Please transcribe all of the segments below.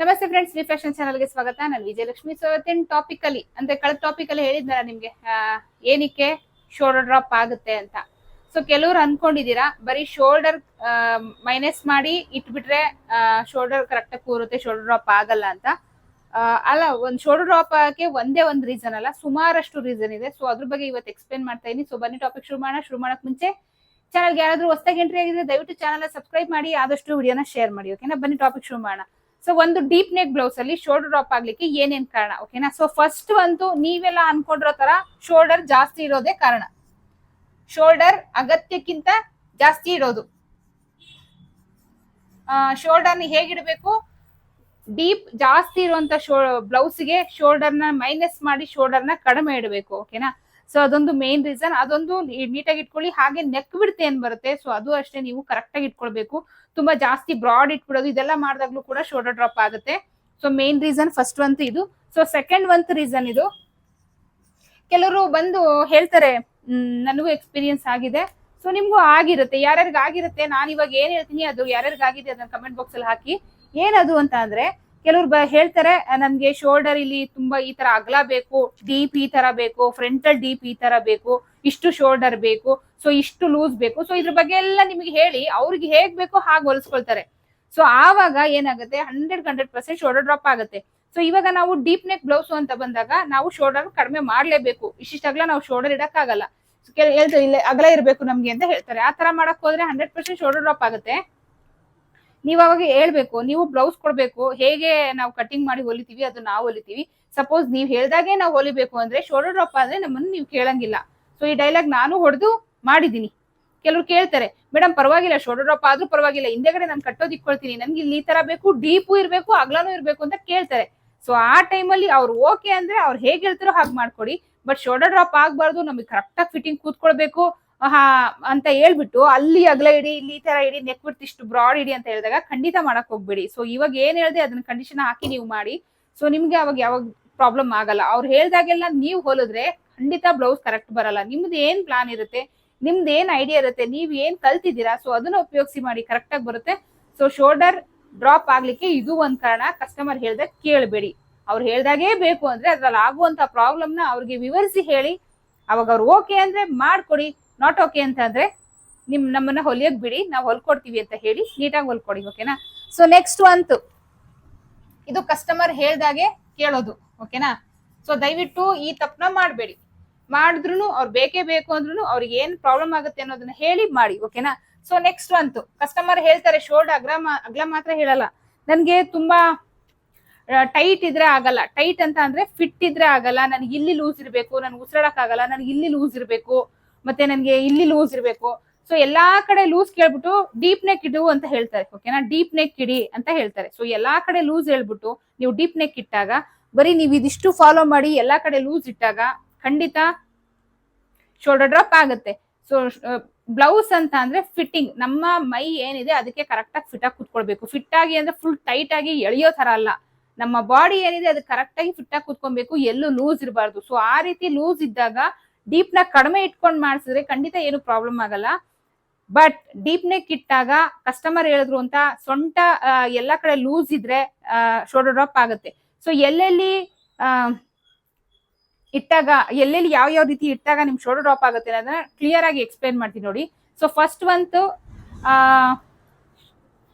ನಮಸ್ತೆ friends V fashion ಚಾನಲ್ಗೆ ಸ್ವಾಗತ. ನಾನು ವಿಜಯಲಕ್ಷ್ಮಿ. ಸೊ ಇವತ್ತಿನ ಟಾಪಿಕ್ ಅಲ್ಲಿ, ಅಂದ್ರೆ ಕಳೆದ ಟಾಪಿಕ್ ಅಲ್ಲಿ ಹೇಳಿದ್ನಲ್ಲ ನಿಮ್ಗೆ ಏನಕ್ಕೆ ಶೋಲ್ಡರ್ ಡ್ರಾಪ್ ಆಗುತ್ತೆ ಅಂತ. ಸೊ ಕೆಲವ್ರು ಅನ್ಕೊಂಡಿದೀರಾ ಬರೀ ಶೋಲ್ಡರ್ ಮೈನಸ್ ಮಾಡಿ ಇಟ್ಬಿಟ್ರೆ ಶೋಲ್ಡರ್ ಕರೆಕ್ಟ್ ಕೂರುತ್ತೆ ಶೋಲ್ಡರ್ ಡ್ರಾಪ್ ಆಗಲ್ಲ ಅಂತ. ಅಲ್ಲ, ಒಂದ್ ಶೋಲ್ಡರ್ ಡ್ರಾಪ್ ಆಗಕ್ಕೆ ಒಂದೇ ಒಂದ್ ರೀಸನ್ ಅಲ್ಲ, ಸುಮಾರಷ್ಟು ರೀಸನ್ ಇದೆ. ಸೊ ಅದ್ರ ಬಗ್ಗೆ ಇವತ್ತು ಎಕ್ಸ್ಪ್ಲೇನ್ ಮಾಡ್ತಾ ಇದೀನಿ. ಸೊ ಬನ್ನಿ ಟಾಪಿಕ್ ಶುರು ಮಾಡೋಣ. ಶುರು ಮಾಡಕ್ ಮುಂಚೆ ಚಾನಲ್ಗೆ ಯಾರಾದ್ರೂ ಹೊಸದಾಗಿ ಎಂಟ್ರಿ ಆಗಿದ್ರೆ ದಯವಿಟ್ಟು ಚಾನಲ್ ಸಬ್ಸ್ಕ್ರೈಬ್ ಮಾಡಿ, ಆದಷ್ಟು ವಿಡಿಯೋನ ಶೇರ್ ಮಾಡಿ ಓಕೆನಾ ಬನ್ನಿ ಟಾಪಿಕ್ ಶುರು ಮಾಡೋಣ. ಸೊ ಒಂದು ಡೀಪ್ ನೆಕ್ ಬ್ಲೌಸ್ ಅಲ್ಲಿ ಶೋಲ್ಡರ್ ಡ್ರಾಪ್ ಆಗ್ಲಿಕ್ಕೆ ಏನೇನ್ ಕಾರಣ? ಓಕೆನಾ ಸೊ ಫಸ್ಟ್ ಒಂದು ನೀವೆಲ್ಲ ಅನ್ಕೊಂಡಿರೋ ತರ ಶೋಲ್ಡರ್ ಜಾಸ್ತಿ ಇರೋದೇ ಕಾರಣ. ಶೋಲ್ಡರ್ ಅಗತ್ಯಕ್ಕಿಂತ ಜಾಸ್ತಿ ಇರೋದು. ಶೋಲ್ಡರ್ನ ಹೇಗಿಡಬೇಕು? ಡೀಪ್ ಜಾಸ್ತಿ ಇರುವಂತ ಶೋ ಬ್ಲೌಸ್ಗೆ ನ ಮೈನಸ್ ಮಾಡಿ ಶೋಲ್ಡರ್ನ ಕಡಿಮೆ ಇಡಬೇಕು. ಓಕೆನಾ ಸೊ ಅದೊಂದು ಮೇನ್ ರೀಸನ್ ಅದೊಂದು ನೀಟಾಗಿ ಇಟ್ಕೊಳ್ಳಿ. ಹಾಗೆ ನೆಕ್ ಬಿಡ್ತೆ ಬರುತ್ತೆ? ಸೊ ಅದು ಅಷ್ಟೇ ನೀವು ಕರೆಕ್ಟಾಗಿ ಇಟ್ಕೊಳ್ಬೇಕು. ತುಂಬಾ ಜಾಸ್ತಿ ಬ್ರಾಡ್ ಇಟ್ಬಿಡೋದು ಇದೆಲ್ಲ ಮಾಡಿದಾಗ್ಲೂ ಕೂಡ ಶೋಲ್ಡರ್ ಡ್ರಾಪ್ ಆಗುತ್ತೆ. ಸೊ ಮೇನ್ ರೀಸನ್ ಫಸ್ಟ್ ಒಂದು ಇದು. ಸೊ ಸೆಕೆಂಡ್ ಒಂದು ರೀಸನ್ ಇದು. ಕೆಲವರು ಬಂದು ಹೇಳ್ತಾರೆ "ಹ್ಮ್, ನನಗೂ ಎಕ್ಸ್ಪೀರಿಯನ್ಸ್ ಆಗಿದೆ. ಸೊ ನಿಮ್ಗೂ ಆಗಿರುತ್ತೆ ಯಾರ್ಯಾರಿಗೆ ಆಗಿರುತ್ತೆ ನಾನು ಇವಾಗ ಏನ್ ಹೇಳ್ತೀನಿ ಅದು ಯಾರ್ಯಾರಿಗೆ ಆಗಿದೆ ಅದನ್ನ ಕಮೆಂಟ್ ಬಾಕ್ಸ್ ಅಲ್ಲಿ ಹಾಕಿ. ಏನದು ಅಂತ ಅಂದ್ರೆ ಕೆಲವ್ರು ಬ ಹೇಳ್ತಾರೆ "ಆ, ನನ್ಗೆ ಶೋಲ್ಡರ್ ಇಲ್ಲಿ ತುಂಬಾ ಈ ತರ ಅಗಲ ಬೇಕು ಡೀಪ್ ಈ ತರ ಬೇಕು ಫ್ರಂಟಲ್ ಡೀಪ್ ಈ ತರ ಬೇಕು. ಇಷ್ಟು ಶೋಲ್ಡರ್ ಬೇಕು ಸೊ ಇಷ್ಟು ಲೂಸ್ ಬೇಕು ಸೊ ಇದ್ರ ಬಗ್ಗೆ ಎಲ್ಲ ನಿಮಗೆ ಹೇಳಿ, ಅವ್ರಿಗೆ ಹೇಗ್ ಬೇಕೋ ಹಾಗೆ ಹೊಲಿಸ್ಕೊಳ್ತಾರೆ. ಸೊ ಆವಾಗ ಏನಾಗುತ್ತೆ hundred hundred percent shoulder drop ಆಗುತ್ತೆ. ಸೊ ಇವಾಗ ನಾವು ಡೀಪ್ ನೆಕ್ ಬ್ಲೌಸ್ ಅಂತ ಬಂದಾಗ ನಾವು ಶೋಲ್ಡರ್ ಕಡಿಮೆ ಮಾಡ್ಲೇಬೇಕು. ಇಷ್ಟಿಷ್ಟಾಗ್ಲ ನಾವು ಶೋಲ್ಡರ್ ಇಡಕ್ಕಾಗಲ್ಲ. ಹೇಳ್ತಾರೆ ಇಲ್ಲ ಅಗಲ ಇರಬೇಕು ನಮ್ಗೆ ಅಂತ ಹೇಳ್ತಾರೆ. ಆ ತರ ಮಾಡಕ್ ಹೋದ್ರೆ ಹಂಡ್ರೆಡ್ ಪರ್ಸೆಂಟ್ ಶೋಲ್ಡರ್ ಡ್ರಾಪ್ ಆಗುತ್ತೆ. ನೀವು ಅವಾಗ ಹೇಳ್ಬೇಕು, ನೀವು ಬ್ಲೌಸ್ ಕೊಡ್ಬೇಕು, ಹೇಗೆ ನಾವು ಕಟಿಂಗ್ ಮಾಡಿ ಹೊಲಿತೀವಿ, ಅದು ನಾವು ಹೊಲಿತೀವಿ. ಸಪೋಸ್ ನೀವು ಹೇಳ್ದಾಗೆ ನಾವು ಹೊಲಿಬೇಕು ಅಂದ್ರೆ ಶೋಲ್ಡರ್ ಡ್ರಾಪ್ ಆದ್ರೆ ನಮ್ಮನ್ನು ನೀವು ಕೇಳಂಗಿಲ್ಲ. ಸೊ ಈ ಡೈಲಾಗ್ ನಾನು ಹೊಡೆದು ಮಾಡಿದ್ದೀನಿ. ಕೆಲವರು ಕೇಳ್ತಾರೆ ಮೇಡಮ್ ಪರವಾಗಿಲ್ಲ ಶೋಲ್ಡರ್ ಡ್ರಾಪ್ ಆದ್ರೂ ಪರವಾಗಿಲ್ಲ, ಹಿಂದೆಗಡೆ ನಾನು ಕಟ್ಟೋದು ಇಟ್ಕೊಳ್ತೀನಿ. ನನ್ಗೆ ಇಲ್ಲಿ ಈ ತರ ಬೇಕು, ಡೀಪು ಇರಬೇಕು, ಅಗ್ಲಾನು ಇರಬೇಕು ಅಂತ ಕೇಳ್ತಾರೆ. ಸೊ ಆ ಟೈಮಲ್ಲಿ ಅವ್ರು ಓಕೆ ಅಂದ್ರೆ ಅವ್ರು ಹೇಗೆ ಹೇಳ್ತಾರೋ ಹಾಗೆ ಮಾಡ್ಕೊಡಿ. ಬಟ್ ಶೋಲ್ಡರ್ ಡ್ರಾಪ್ ಆಗ್ಬಾರ್ದು, ನಮಗೆ ಕರೆಕ್ಟಾಗಿ ಫಿಟ್ಟಿಂಗ್ ಕೂತ್ಕೊಳ್ಬೇಕು. ಹಾ ಅಂತ ಹೇಳ್ಬಿಟ್ಟು ಅಲ್ಲಿ ಅಗಲ ಇಡಿ, ಇಲ್ಲಿ ತರ ಇಡಿ ನೆಕ್ ಬಿಟ್ಟು ಇಷ್ಟು ಬ್ರಾಡ್ ಇಡಿ ಅಂತ ಹೇಳಿದಾಗ ಖಂಡಿತ ಮಾಡಕ್ ಹೋಗ್ಬೇಡಿ. ಸೊ ಇವಾಗ ಏನ್ ಹೇಳ್ದೆ ಅದನ್ನ ಕಂಡೀಷನ್ ಹಾಕಿ ನೀವು ಮಾಡಿ. ಸೊ ನಿಮ್ಗೆ ಅವಾಗ ಯಾವಾಗ ಪ್ರಾಬ್ಲಮ್ ಆಗಲ್ಲ. ಅವ್ರು ಹೇಳ್ದಾಗೆಲ್ಲ ನೀವು ಹೊಲಿದ್ರೆ ಖಂಡಿತ ಬ್ಲೌಸ್ ಕರೆಕ್ಟ್ ಬರಲ್ಲ. ನಿಮ್ದು ಏನ್ ಪ್ಲಾನ್ ಇರುತ್ತೆ? ನಿಮ್ದು ಏನ್ ಐಡಿಯಾ ಇರುತ್ತೆ? ನೀವ್ ಏನ್ ಕಲ್ತಿದ್ದೀರಾ? ಸೊ ಅದನ್ನ ಉಪಯೋಗಿಸಿ ಮಾಡಿ. ಕರೆಕ್ಟ್ ಆಗಿ ಬರುತ್ತೆ. ಸೊ ಶೋಲ್ಡರ್ ಡ್ರಾಪ್ ಆಗ್ಲಿಕ್ಕೆ ಇದು ಒಂದ್ ಕಾರಣ. ಕಸ್ಟಮರ್ ಹೇಳ್ದೆ ಕೇಳಬೇಡಿ. ಅವ್ರು ಹೇಳ್ದಾಗೇ ಬೇಕು ಅಂದ್ರೆ ಅದ್ರಲ್ಲಿ ಆಗುವಂತ ಪ್ರಾಬ್ಲಮ್ನ ಅವ್ರಿಗೆ ವಿವರಿಸಿ ಹೇಳಿ. ಅವಾಗ ಅವ್ರು ಓಕೆ ಅಂದ್ರೆ ಮಾಡ್ಕೊಡಿ. ನಾಟ್ ಓಕೆ ಅಂತ ಅಂದ್ರೆ ನಿಮ್, ನಮ್ಮನ್ನ ಹೊಲಿಯಕ್ ಬಿಡಿ. ನಾವು ಹೊಲ್ಕೊಡ್ತೀವಿ ಅಂತ ಹೇಳಿ ನೀಟಾಗಿ ಹೊಲ್ಕೊಡಿ ಓಕೆನಾ ಸೊ ನೆಕ್ಸ್ಟ್ ಅಂತು ಇದು ಕಸ್ಟಮರ್ ಹೇಳ್ದಾಗೆ ಕೇಳೋದು ಓಕೆನಾ ಸೊ ದಯವಿಟ್ಟು ಈ ತಪ್ಪನ ಮಾಡಬೇಡಿ. ಮಾಡಿದ್ರು ಅವ್ರು ಬೇಕೇ ಬೇಕು ಅಂದ್ರೂ ಅವ್ರಿಗೆ ಏನ್ ಪ್ರಾಬ್ಲಮ್ ಆಗುತ್ತೆ ಅನ್ನೋದನ್ನ ಹೇಳಿ ಮಾಡಿ ಓಕೆನಾ ಸೊ ನೆಕ್ಸ್ಟ್ ಅಂತು ಕಸ್ಟಮರ್ ಹೇಳ್ತಾರೆ, ಶೋಲ್ಡ್ ಅಗ್ಲ ಅಗ್ಲ ಮಾತ್ರ ಹೇಳಲ್ಲ. ನನ್ಗೆ ತುಂಬಾ ಟೈಟ್ ಇದ್ರೆ ಆಗಲ್ಲ. ಟೈಟ್ ಅಂತ ಅಂದ್ರೆ ಫಿಟ್ ಇದ್ರೆ ಆಗಲ್ಲ. ನನಗೆ ಇಲ್ಲಿ ಲೂಸ್ ಇರಬೇಕು, ನನ್ಗೆ ಉಸಿರಾಡಕ್ ಆಗಲ್ಲ. ನನಗೆ ಇಲ್ಲಿ ಲೂಸ್ ಇರಬೇಕು. ಮತ್ತೆ ನನಗೆ ಇಲ್ಲಿ ಲೂಸ್ ಇರಬೇಕು. ಸೊ ಎಲ್ಲಾ ಕಡೆ ಲೂಸ್ ಕೇಳ್ಬಿಟ್ಟು ಡೀಪ್ ನೆಕ್ ಇಡು ಅಂತ ಹೇಳ್ತಾರೆ ಓಕೆನಾ ಡೀಪ್ ನೆಕ್ ಇಡಿ ಅಂತ ಹೇಳ್ತಾರೆ. ಸೊ ಎಲ್ಲಾ ಕಡೆ ಲೂಸ್ ಹೇಳ್ಬಿಟ್ಟು ನೀವು ಡೀಪ್ ನೆಕ್ ಇಟ್ಟಾಗ, ಬರೀ ನೀವು ಇದಿಷ್ಟು ಫಾಲೋ ಮಾಡಿ ಎಲ್ಲಾ ಕಡೆ ಲೂಸ್ ಇಟ್ಟಾಗ ಖಂಡಿತ ಶೋಲ್ಡರ್ ಡ್ರಾಪ್ ಆಗುತ್ತೆ. ಸೊ ಬ್ಲೌಸ್ ಅಂತ ಅಂದ್ರೆ ಫಿಟ್ಟಿಂಗ್ ನಮ್ಮ ಮೈ ಏನಿದೆ ಅದಕ್ಕೆ ಕರೆಕ್ಟ್ ಆಗಿ ಫಿಟ್ ಆಗಿ ಕುತ್ಕೊಳ್ಬೇಕು. ಫಿಟ್ ಆಗಿ ಅಂದ್ರೆ ಫುಲ್ ಟೈಟ್ ಆಗಿ ಎಳೆಯೋ ತರ ಅಲ್ಲ. ನಮ್ಮ ಬಾಡಿ ಏನಿದೆ ಅದು ಕರೆಕ್ಟ್ ಆಗಿ ಫಿಟ್ ಆಗಿ ಕುತ್ಕೊಬೇಕು ಎಲ್ಲೂ ಲೂಸ್ ಇರಬಾರ್ದು. ಸೊ ಆ ರೀತಿ ಲೂಸ್ ಇದ್ದಾಗ ಡೀಪ್ನ ಕಡಿಮೆ ಇಟ್ಕೊಂಡು ಮಾಡಿಸಿದ್ರೆ ಖಂಡಿತ ಏನು ಪ್ರಾಬ್ಲಮ್ ಆಗಲ್ಲ. ಬಟ್ ಡೀಪ್ ನೆಕ್ ಇಟ್ಟಾಗ ಕಸ್ಟಮರ್ ಹೇಳಿದ್ರು ಅಂತ ಸೊಂಟ ಎಲ್ಲಾ ಕಡೆ ಲೂಸ್ ಇದ್ರೆ ಶೋಲ್ಡರ್ ಡ್ರಾಪ್ ಆಗುತ್ತೆ. ಸೊ ಎಲ್ಲೆಲ್ಲಿ ಇಟ್ಟಾಗ ಎಲ್ಲೆಲ್ಲಿ ಯಾವ ಯಾವ ರೀತಿ ಇಟ್ಟಾಗ ನಿಮ್ ಶೋಲ್ಡರ್ ಡ್ರಾಪ್ ಆಗುತ್ತೆ ಅದನ್ನ ಕ್ಲಿಯರ್ ಆಗಿ ಎಕ್ಸ್ಪ್ಲೈನ್ ಮಾಡ್ತೀನಿ ನೋಡಿ. ಸೊ ಫಸ್ಟ್ ಒಂದು